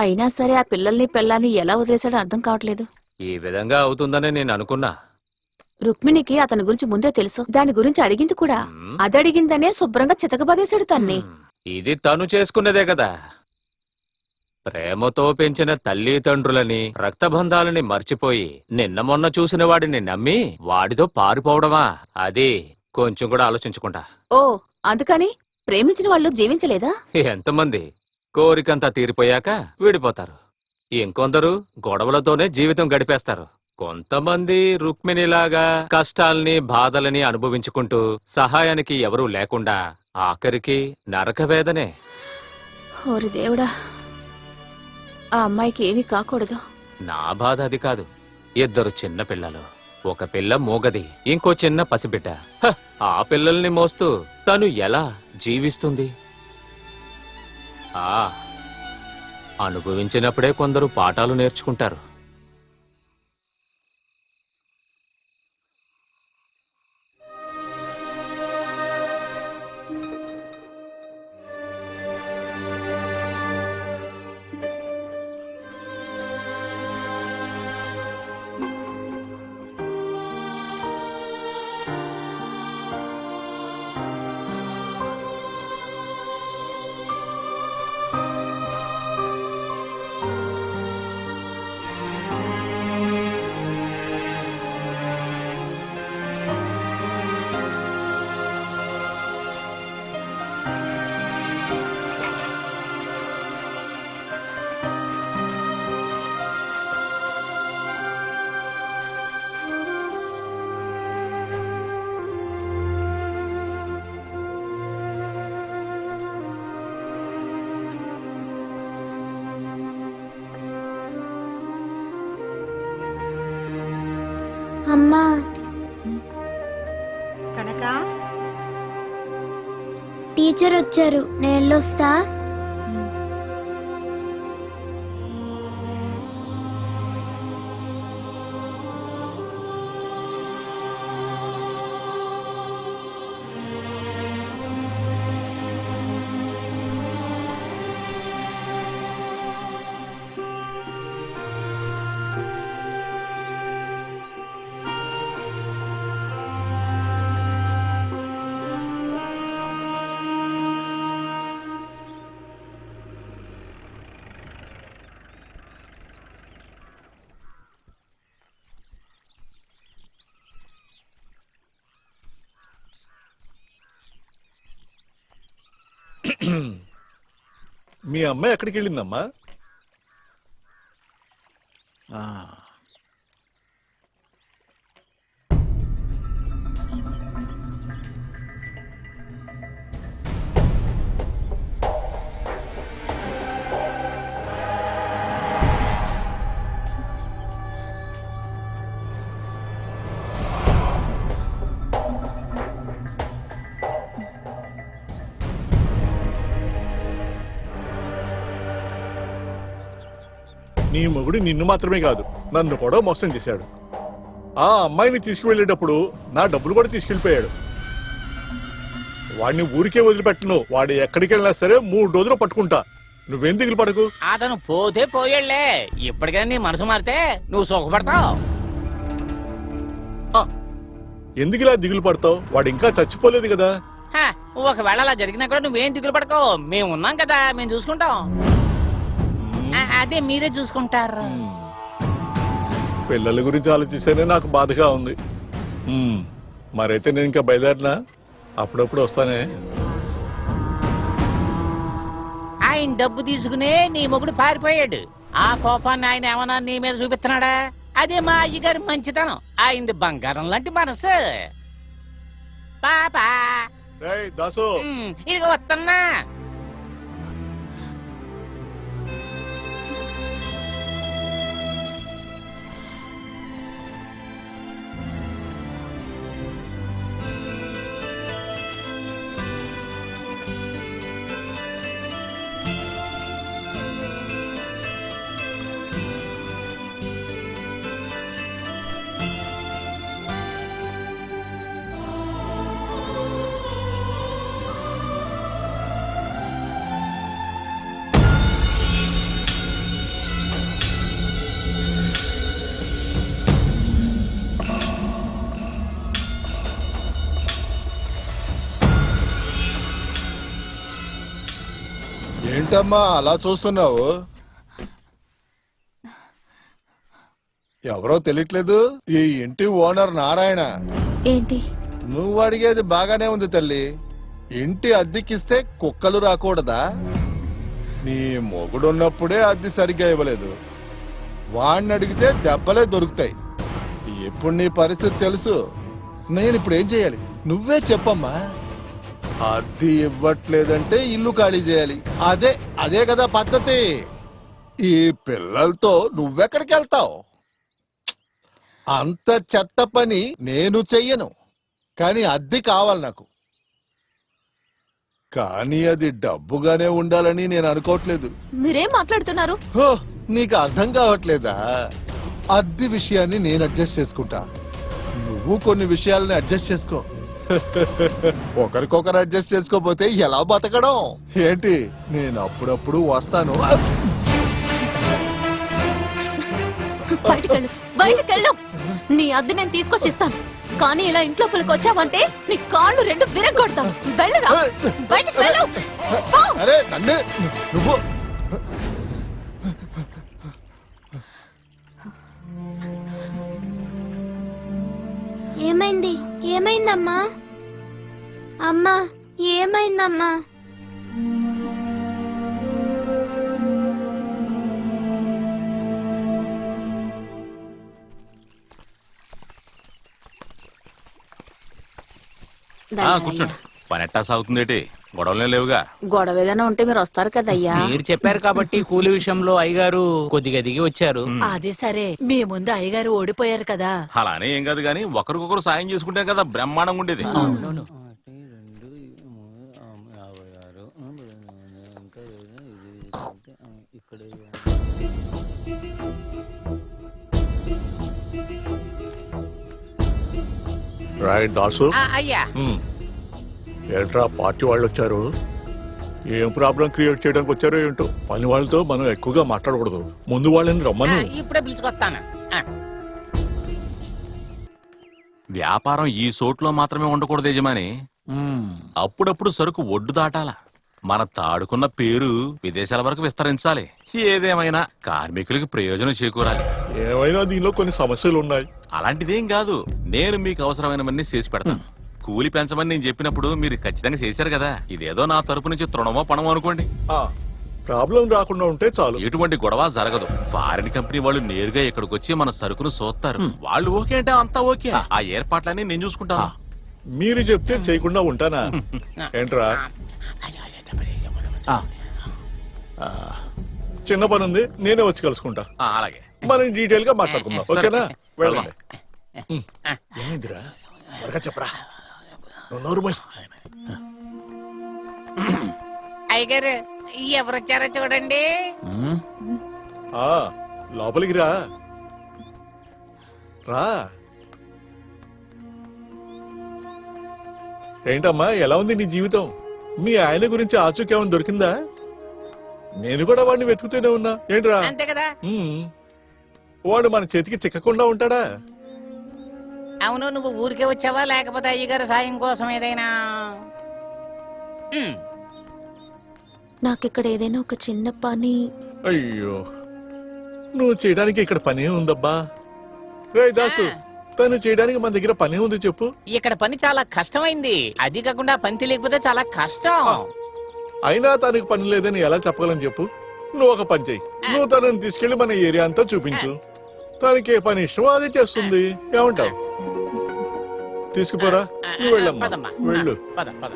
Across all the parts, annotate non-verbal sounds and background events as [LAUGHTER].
అయినా సరే ఆ పిల్లల్ని పిల్లాన్ని ఎలా వదిలేశాడో అర్థం కావట్లేదు. ఈ విధంగా అవుతుందని నేను అనుకున్నా. రుక్మిణికి అతని గురించి ముందే తెలుసు. దాని గురించి అడిగింది కూడా. అదడిగిందనే శుభ్రంగా చితకబాదేశాడు తన్ని. ఇది తను చేసుకున్నదే కదా. ప్రేమతో పెంచిన తల్లిదండ్రులని రక్తబంధాలని మర్చిపోయి నిన్న మొన్న చూసిన వాడిని నమ్మి వాడితో పారిపోవడమా? అది కొంచెం కూడా ఆలోచించకుండా ఓ అందుకని ప్రేమించిన వాళ్ళు జీవించలేదా? ఎంతమంది? కోరికంతా తీరిపోయాక విడిపోతారు. ఇంకొందరు గొడవలతోనే జీవితం గడిపేస్తారు. కొంతమంది రుక్మిణిలాగా కష్టాల్ని బాధలని అనుభవించుకుంటూ సహాయానికి ఎవరూ లేకుండా ఆఖరికి నరకవేదనే. ఓరి దేవుడా ఆ అమ్మాయికి ఏమీ కాకూడదు. నా బాధ అది కాదు. ఇద్దరు చిన్న పిల్లలు. ఒక పిల్ల మూగది ఇంకో చిన్న పసిబిడ్డ. హ, ఆ పిల్లల్ని మోస్తూ తను ఎలా జీవిస్తుంది? ఆ అనుభవించినప్పుడే కొందరు పాఠాలు నేర్చుకుంటారు. టీచర్ వచ్చారు నేను వెళ్ళొస్తా మీ అమ్మాయి ఎక్కడికి వెళ్ళిందమ్మా? నీ మొగుడు నిన్ను మాత్రమే కాదు నన్ను కూడా మోసం చేశాడు. ఆ అమ్మాయిని తీసుకువెళ్ళేటప్పుడు నా డబ్బులు కూడా తీసుకెళ్ళిపోయాడు. వాడిని ఊరికే వదిలిపెట్టను వాడు ఎక్కడికి వెళ్ళినా సరే మూడు రోజులు పట్టుకుంటా. నువ్వేం దిగులు పడకు? అతను పోతే పోయాళ్ళే ఇప్పటికైనా నీ మనసు మారితే నువ్వు సుఖపడతావు. ఎందుకు ఇలా దిగులు పడతావు? వాడు ఇంకా చచ్చిపోలేదు కదా. ఒకవేళ అలా జరిగినా కూడా నువ్వేం దిగులు పడకో? మేము ఉన్నాం కదా మేము చూసుకుంటాం. అదే మీరే చూసుకుంటారు. పిల్లల గురించి ఆలోచిస్తేనే నాకు బాధగా ఉంది. మరైతే నేను ఇంకా బయలుదేరినా? అప్పుడప్పుడు వస్తానే. ఆయన డబ్బు తీసుకునే నీ మొగుడు పారిపోయాడు. ఆ కోపాన్ని ఆయన ఏమన్నా నీ మీద చూపిస్తున్నాడా? అదే మా అయ్యగారి మంచితనం. ఆయనది బంగారం లాంటి మనసు. పాపా. దాసు. ఇదిగో వస్తున్నా ఏంటమ్మా అలా చూస్తున్నావు? ఎవరో తెలియట్లేదు ఈ ఇంటి ఓనర్ నారాయణ. ఏంటి? నువ్వు అడిగేది బాగానే ఉంది తల్లి. ఇంటి అద్దెకిస్తే కుక్కలు రాకూడదా? నీ మొగుడున్నప్పుడే అద్దె సరిగ్గా ఇవ్వలేదు. వాణ్ణి అడిగితే దెబ్బలే దొరుకుతాయి. ఇప్పుడు నీ పరిస్థితి తెలుసు? నేను ఇప్పుడు ఏం చేయాలి? నువ్వే చెప్పమ్మా. అద్దె ఇవ్వట్లేదంటే ఇల్లు ఖాళీ చేయాలి. అదే అదే కదా పద్ధతి. ఈ పిల్లలతో నువ్వెక్కడికి వెళ్తావు? అంత చెత్త పని నేను చెయ్యను. కానీ అద్దె కావాలి నాకు. కానీ అది డబ్బుగానే ఉండాలని నేను అనుకోవట్లేదు. మీరేం మాట్లాడుతున్నారు? హో, నీకు అర్థం కావట్లేదా? అద్దె విషయాన్ని నేను అడ్జస్ట్ చేసుకుంటా. నువ్వు కొన్ని విషయాలని అడ్జస్ట్ చేసుకో. [LAUGHS] ఒకరికొకరు అడ్జస్ట్ చేసుకోపోతే ఎలా బతకడం? ఏంటి? నేను అప్పుడప్పుడు వస్తాను. బయటకెళ్ళు బయటకెళ్ళు. నీ అద్దె నేను తీసుకొచ్చిస్తాను. కానీ ఇలా ఇంట్లో వచ్చావంటే నీ కాళ్ళు రెండు విరగొడతాను వెళ్ళరా? బయటకు వెళ్ళు. పో. అరే నన్ను నువ్వు. ఏమైంది? ఏమైందమ్మా? అమ్మా ఏమైందమ్మా? ఆ. కూర్చోండి. పని ఎట్టా సాగుతుందేటి గొడవలే లేవుగా. గొడవ ఏదైనా ఉంటే మీరు వస్తారు కదయ్యా. మీరు చెప్పారు కాబట్టి కూలి విషయంలో అయ్యగారు కొద్దిగా దిగి వచ్చారు. అది సరే మీ ముందు అయ్యగారు ఓడిపోయారు కదా. అలానే ఏం కాదు కానీ ఒకరికొకరు సాయం చేసుకుంటే కదా బ్రహ్మాండంగా ఉండేది. అవునవును రాయ్ దాసు? ఆ, అయ్యా. ఏంట్రా పార్టీ వాళ్ళు వచ్చారు? ఏం ప్రాబ్లం క్రియేట్ చేయడానికి వచ్చారో ఏంటో? పని వాళ్ళతో మనం ఎక్కువగా మాట్లాడకూడదు. ముందు వాళ్ళని ఆ, రమ్మను ఇప్పుడే పిలుచుకొస్తాను. వ్యాపారం ఈ సోట్లో మాత్రమే ఉండకూడదు యజమాని. అప్పుడప్పుడు సరుకు ఒడ్డు దాటాల? మన తాడుకున్న పేరు విదేశాల వరకు విస్తరించాలి. ఏదేమైనా కార్మికులకి ప్రయోజనం చేకూరాలి. ఏమైనా దీనిలో కొన్ని సమస్యలు ఉన్నాయి అలాంటిదేం కాదు. నేను మీకు అవసరమైనవన్నీ చేసి పెడతాను కూలి పెంచమని నేను చెప్పినప్పుడు మీరు ఖచ్చితంగా చేశారు కదా. ఇదేదో నా తరపు నుంచి తృణమో పణమో అనుకోండి. ఆ ప్రాబ్లం రాకుండా ఉంటే చాలు. ఎటువంటి గొడవ జరగదు. ఫారిన్ కంపెనీ వాళ్ళు నేరుగా ఇక్కడికి వచ్చి మన సరుకును చూస్తారు వాళ్ళు ఓకే అంటే అంతా ఓకే. ఆ. ఏర్పాట్లన్నీ నేను చూసుకుంటాను. మీరు చెప్తే చేయకుండా ఉంటానా? ఏంట్రా? చిన్న పని ఉంది నేనే వచ్చి కలుసుకుంటా. ఆ, అలాగే. మనం డీటెయిల్గా మాట్లాడుకుందాం. ఓకేనా? వెళ్ళండి. ఏమైందిరా? త్వరగా చెప్పరా? నువ్వు నోరు మూయ్. అయ్యగారు ఎవరు వచ్చారో చూడండి. ఆ లోపలికి రా. రా. ఏంటమ్మా ఎలా ఉంది నీ జీవితం? మీ ఆయన గురించి ఆచూకేమైనా దొరికిందా? నేను కూడా వాడిని వెతుకుతూనే ఉన్నా. ఏంట్రా? అంతే కదా? ఉమ్. వాడు మన చేతికి చిక్కకుండా ఉంటాడా? అవును నువ్వు ఊరికే వచ్చావా? లేకపోతే అయ్యగారు సాయం కోసం ఏదైనా? ఉమ్, నాకిక్కడ ఏదైనా ఒక చిన్న పని. అయ్యో. నువ్వు చేయడానికి ఇక్కడ పనే ఉందబ్బా రే దాసు తను చేయడానికి మన దగ్గర పనే ఉంది చెప్పు. ఇక్కడ పని చాలా కష్టమైంది. అది కాకుండా పని తెలియకపోతే చాలా కష్టం. అయినా తనకి పని లేదని ఎలా చెప్పగలను చెప్పు? నువ్వు ఒక పని చెయ్యి. నువ్వు తనని తీసుకెళ్ళి మన ఏరియా అంతా చూపించు. తనకి ఏ పని ఇష్టమో అది చేస్తుంది. ఏమంటావు? తీసుకుపోరా. నువ్వు వెళ్ళమ్మా. వెళ్ళు. పద పద.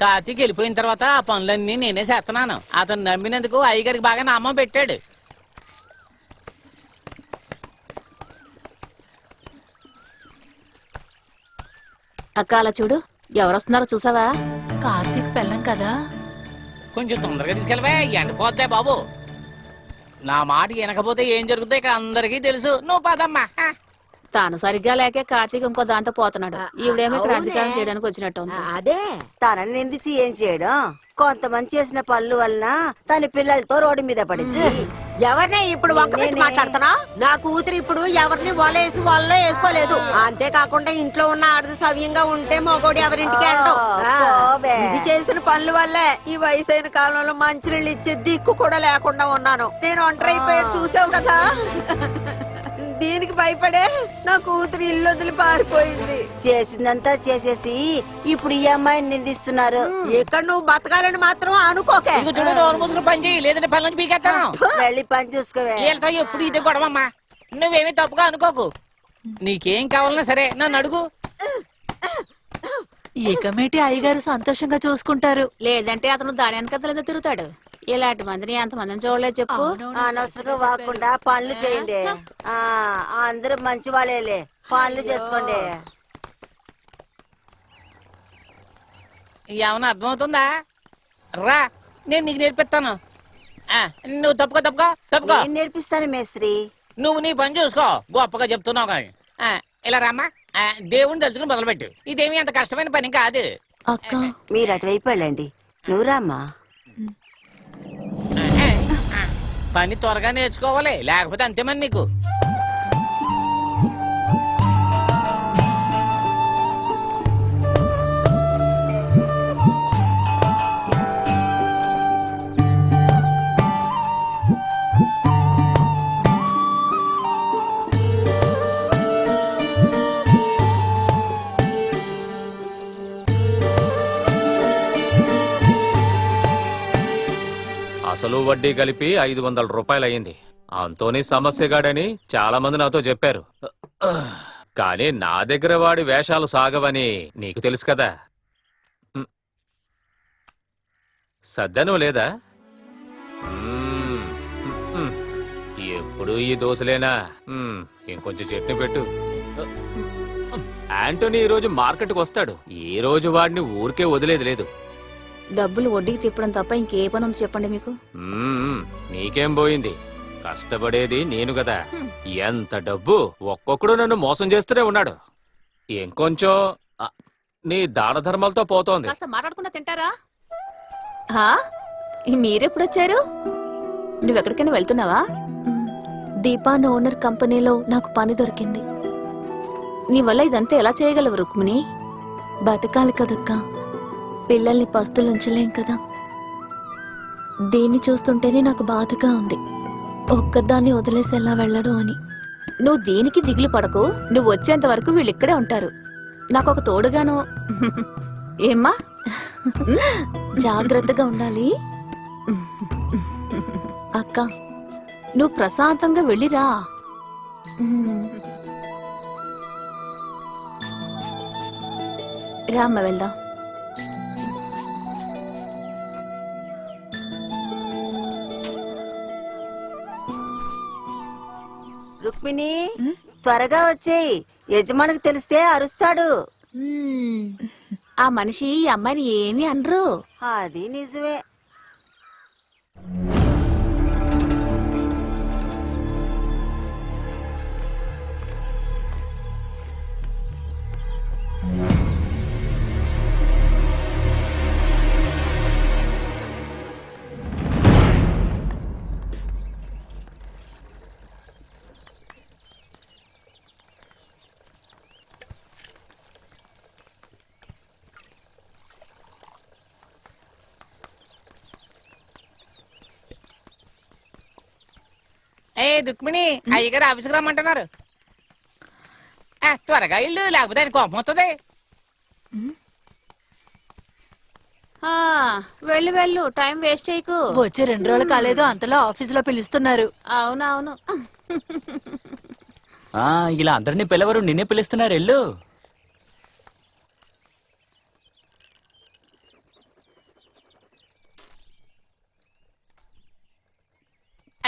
కార్తీక్ వెళ్ళిపోయిన తర్వాత ఆ పనులన్నీ నేనే చేస్తున్నాను. అతను నమ్మినందుకు అయ్యగారికి బాగా నామం పెట్టాడు. అక్క అలా చూడు. ఎవరొస్తున్నారో చూసావా? కార్తీక్ పెళ్ళం కదా. కొంచెం తొందరగా తీసుకెళ్ళవే ఎండిపోద్దే బాబు. నా మాట వినకపోతే ఏం జరుగుతుందో ఇక్కడ అందరికీ తెలుసు. నువ్వు పదమ్మా. తాను సరిగ్గా లేకే కార్తీక్ ఇంకో దాంతో పోతున్నాడు. ఈవిడేమో ఇక్కడ. అధికారం చేయడానికి వచ్చినట్టు ఉంది అదే. తనని నిందించి ఏం చేయడం? కొంతమంది చేసిన పనుల వలన తన పిల్లలతో రోడ్డు మీద పడింది. ఎవరిని ఇప్పుడు మాట్లాడుతున్నా? నా కూతురు ఇప్పుడు ఎవరిని వలేసి వాళ్ళలో వేసుకోలేదు. అంతేకాకుండా ఇంట్లో ఉన్న ఆడది సవ్యంగా ఉంటే మగోడు ఎవరింటికి వెళ్ళడం. ఇది చేసిన పనుల వల్లే ఈ వయసైన కాలంలో మంచినీళ్ళు ఇచ్చే దిక్కు కూడా లేకుండా ఉన్నాను. నేను ఒంటరి అయిపోయాను. చూసావు కదా? దీనికి భయపడే నా కూతురు ఇల్లు వదిలి పారిపోయింది. చేసిందంతా చేసేసి ఇప్పుడు ఈ అమ్మాయిని నిందిస్తున్నారు. ఇక్కడ నువ్వు బతకాలని మాత్రం అనుకోకే. ఇదిగో చూడు నోరు మూసుకుని పని చేయి లేదంటే పని నుంచి పీకెత్తాను వెళ్ళి పని చూసుకోవే. వీళ్ళతో ఎప్పుడు ఇది గొడవమ్మా? నువ్వేమీ తప్పుగా అనుకోకు. నీకేం కావాలన్నా సరే నన్ను అడుగు. ఇకమేటి అయ్యగారు సంతోషంగా చూసుకుంటారు. లేదంటే అతను దాని వెనకతలేదో తిరుగుతాడు. ఇలాంటి మందిని ఎంత మందిని చూడలేదు చెప్పు. అనవసరంగా వాకుండా పనులు చేయండి. ఆ అందరూ మంచి వాళ్ళేలే. పనులు చేసుకోండి. ఏమన్నా అర్థమవుతుందా? రా నేను నీకు నేర్పిస్తాను. ఆ, నువ్వు తప్పుకో తప్పుకో తప్పుకో. నేను నేర్పిస్తాను మేస్త్రి. నువ్వు నీ పని చూసుకో. గొప్పగా చెప్తున్నావు కానీ. ఆ, ఇలా రామ్మా. ఆ, దేవుణ్ణి తలుచుకుని మొదలుపెట్టు. ఇదేమీ అంత కష్టమైన పని కాదు. అక్క. మీరు అటువైపు వెళ్ళండి. నువ్వు రామ్మా. పని త్వరగా నేర్చుకోవాలి లేకపోతే అంతే మరి నీకు. అసలు వడ్డీ కలిపి ఐదు వందల రూపాయలు అయింది అంతోని సమస్యగాడని చాలా మంది నాతో చెప్పారు. కానీ నా దగ్గర వాడి వేషాలు సాగవని నీకు తెలుసు కదా. సద్దను లేదా? మ్మ్. ఎప్పుడు ఈ దోశలేనా? మ్. ఇంకొంచెం చట్నీ పెట్టు. యాంటోనీ ఈ రోజు మార్కెట్కి వస్తాడు ఈ రోజు వాడిని ఊరికే వదిలేదు లేదు. డబ్బులు వడ్డీకి తిప్పడం తప్ప ఇంకే పని ఉంది చెప్పండి మీకు. మ్మ్. నీకేం పోయింది? కష్టపడేది నేను కదా. ఎంత డబ్బు ఒక్కొక్కడు నన్ను మోసం చేస్తూనే ఉన్నాడు. ఇంకొంచెం ఆ, నీ దాన ధర్మాలతో పోతోంది. కాస్త మాట్లాడకుండా తింటారా? హా? ఈ మీరెప్పుడొచ్చారు? నువ్వెక్కడికైనా వెళ్తున్నావా? మ్, దీపా అన్న ఓనర్ కంపెనీలో నాకు పని దొరికింది. నీ వల్ల ఇదంతా ఎలా చేయగలవు రుక్మిణి? బతకాలి కదక్కా. పిల్లల్ని పస్తులు ఉంచలేం కదా. దీన్ని చూస్తుంటేనే నాకు బాధగా ఉంది. ఒక్కదాన్ని వదిలేసి ఎలా వెళ్ళడం అని. నువ్వు దేనికి దిగులు పడకు. నువ్వు వచ్చేంత వరకు వీళ్ళు ఇక్కడే ఉంటారు. నాకు ఒక తోడుగాను. ఏమ్మా? జాగ్రత్తగా ఉండాలి. అక్క. నువ్వు ప్రశాంతంగా వెళ్ళిరా. రామ్మ వెళ్దాం. రుక్మిణి త్వరగా వచ్చేయి. యజమానికి తెలిస్తే అరుస్తాడు. ఆ మనిషి ఈ అమ్మాయిని ఏమీ అనరు. అది నిజమే. రుక్మిణి అయ్యగారు ఆఫీస్కి రమ్మంటున్నారు. త్వరగా ఇల్లు లేకపోతే ఆయన కోపం వస్తుంది. ఆ, వెళ్ళు వెళ్ళు టైం వేస్ట్ చేయకు. వచ్చి రెండు రోజులు కాలేదు అంతలో ఆఫీసులో పిలుస్తున్నారు. అవునవును. ఆ, ఇలా అందరినీ పిలవరు నిన్నే పిలుస్తున్నారు ఎల్లు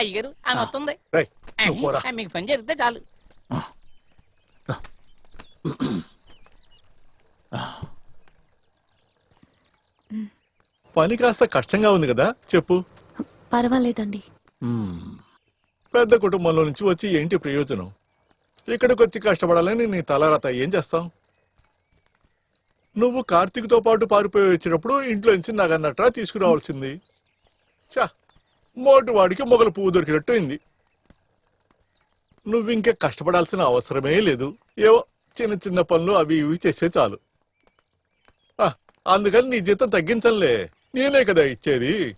అయ్యగారు ఆమె వస్తుంది రేయ్, నువ్వు పోరా. ఆ, మీకు పని జరిగితే చాలు. పని కాస్త కష్టంగా ఉంది కదా చెప్పు. పర్వాలేదండి. పెద్ద కుటుంబంలో నుంచి వచ్చి ఏంటి ప్రయోజనం? ఇక్కడికి వచ్చి కష్టపడాలని నీ తలరాత ఏం చేస్తావు నువ్వు కార్తీక్తో పాటు పారిపోయి వచ్చినప్పుడు ఇంట్లో నుంచి నగన్నట్రా తీసుకురావాల్సింది. చా మోటి వాడికి మొగల పువ్వు దొరికినట్టు అయింది. నువ్వు ఇంకా కష్టపడాల్సిన అవసరమే లేదు. ఏవో చిన్న చిన్న పనులు అవి ఇవి చేస్తే చాలు. అందుకని నీ జీతం తగ్గించనులే. నేనే కదా ఇచ్చేది.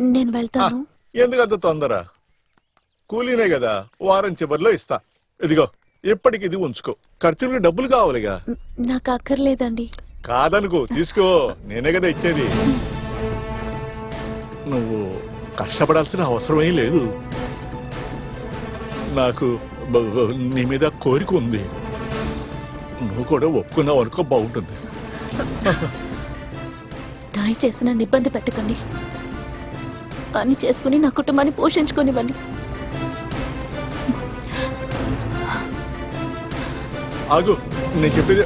నేను వెళ్తాను. ఎందుకంత తొందర? కూలీనే కదా వారం చివరిలో ఇస్తా. ఇదిగో ఇప్పటికి ఇది ఉంచుకో. ఖర్చులకు డబ్బులు కావాలిగా. నాకు అక్కర్లేదండి. కాదనుకో తీసుకో. నేనే కదా ఇచ్చేది. నువ్వు కష్టపడాల్సిన అవసరమేం లేదు. నాకు నీ మీద కోరిక ఉంది. నువ్వు కూడా ఒప్పుకున్నావు అనుకో బాగుంటుంది. దయచేసి నన్ను ఇబ్బంది పెట్టకండి. పని చేసుకుని నా కుటుంబాన్ని పోషించుకోనివ్వండి. ఆగు నేను చెప్పేది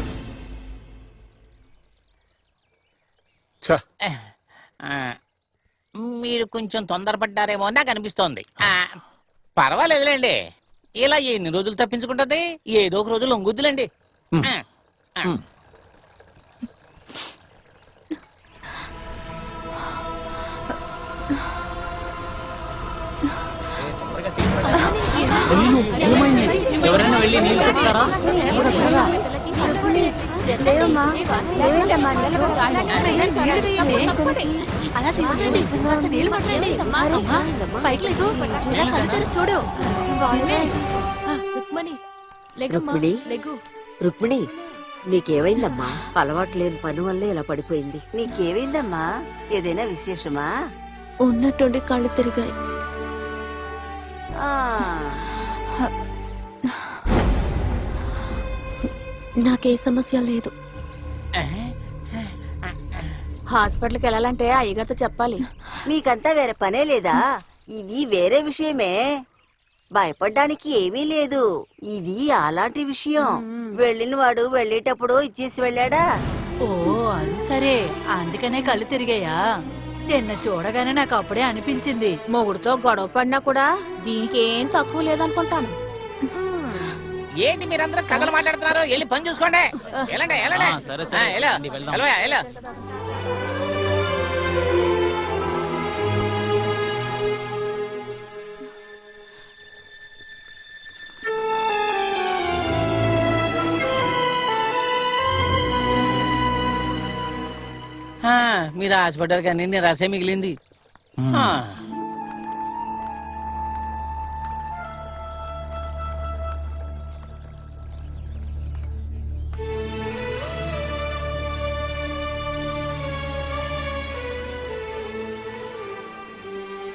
ఛ, ఆ, మీరు కొంచెం తొందరపడ్డారేమో అని నాకు అనిపిస్తోంది. ఆ, పర్వాలేదులేండి. ఇలా ఎన్ని రోజులు తప్పించుకుంటది? ఏదో ఒక రోజు లొంగుద్దులేండి. ఆ, ఆ. అయ్యో, ఏమైంది? ఎవరైనా వెళ్ళి నీళ్ళు తెస్తారా? లేవమ్మా? అలా చూడు. రుక్మిణి. నీకేమైందమ్మా? అలవాటు లేని పని వల్లే ఇలా పడిపోయింది. నీకేమైందమ్మా? ఏదైనా విశేషమా? ఉన్నట్టుండి కళ్ళు తిరిగాయి. నాకే సమస్య లేదు. హాస్పిటల్కి వెళ్ళాలంటే అయ్యగారితో చెప్పాలి. మీకంతా వేరే పనే లేదా? ఇది వేరే విషయమే. భయపడ్డానికి ఏమీ లేదు. ఇది అలాంటి విషయం. వెళ్ళిన వాడు వెళ్ళేటప్పుడు ఇచ్చేసి వెళ్ళాడా? ఓ అది సరే. అందుకనే కళ్ళు తిరిగాయా? తిన్న చూడగానే నాకు అప్పుడే అనిపించింది. మొగుడుతో గొడవ పడినా కూడా దీనికి ఏం తక్కువ లేదనుకుంటాను. ఏంటి మీరందరూ కథలు మాట్లాడుతున్నారు? వెళ్ళి పని చూసుకోండి. వెళ్ళండి వెళ్ళండి. సరే, సరే. మీరు ఆశపడ్డారు కానీ నేను రసే మిగిలింది.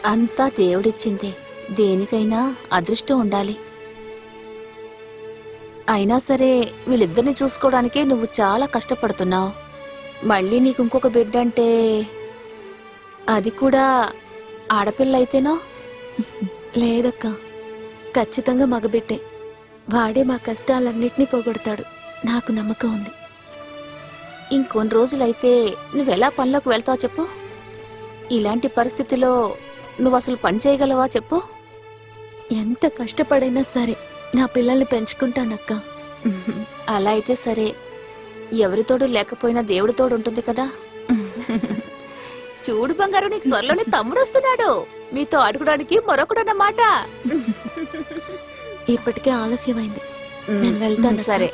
అంతా దేవుడిచ్చిందే. దేనికైనా అదృష్టం ఉండాలి. అయినా సరే వీళ్ళిద్దరిని చూసుకోవడానికే నువ్వు చాలా కష్టపడుతున్నావు. మళ్ళీ నీకు ఇంకొక బిడ్డ అంటే అది కూడా ఆడపిల్ల అయితేనా లేదక్క. ఖచ్చితంగా మగబిడ్డే. వాడే మా కష్టాలన్నిటినీ పోగొడతాడు. నాకు నమ్మకం ఉంది. ఇంకొన్ని రోజులైతే నువ్వెలా పనిలోకి వెళ్తావు చెప్పు? ఇలాంటి పరిస్థితిలో నువ్వు అసలు పని చేయగలవా చెప్పు? ఎంత కష్టపడైనా సరే నా పిల్లల్ని పెంచుకుంటానక్క. అలా అయితే సరే. ఎవరితోడు లేకపోయినా దేవుడి తోడు ఉంటుంది కదా. చూడు బంగారు నీకు త్వరలోనే తమ్ముడు వస్తున్నాడు. మీతో అడగడానికి మరొకడన్నమాట. ఇప్పటికే ఆలస్యమైంది. నేను వెళ్తాను సరే.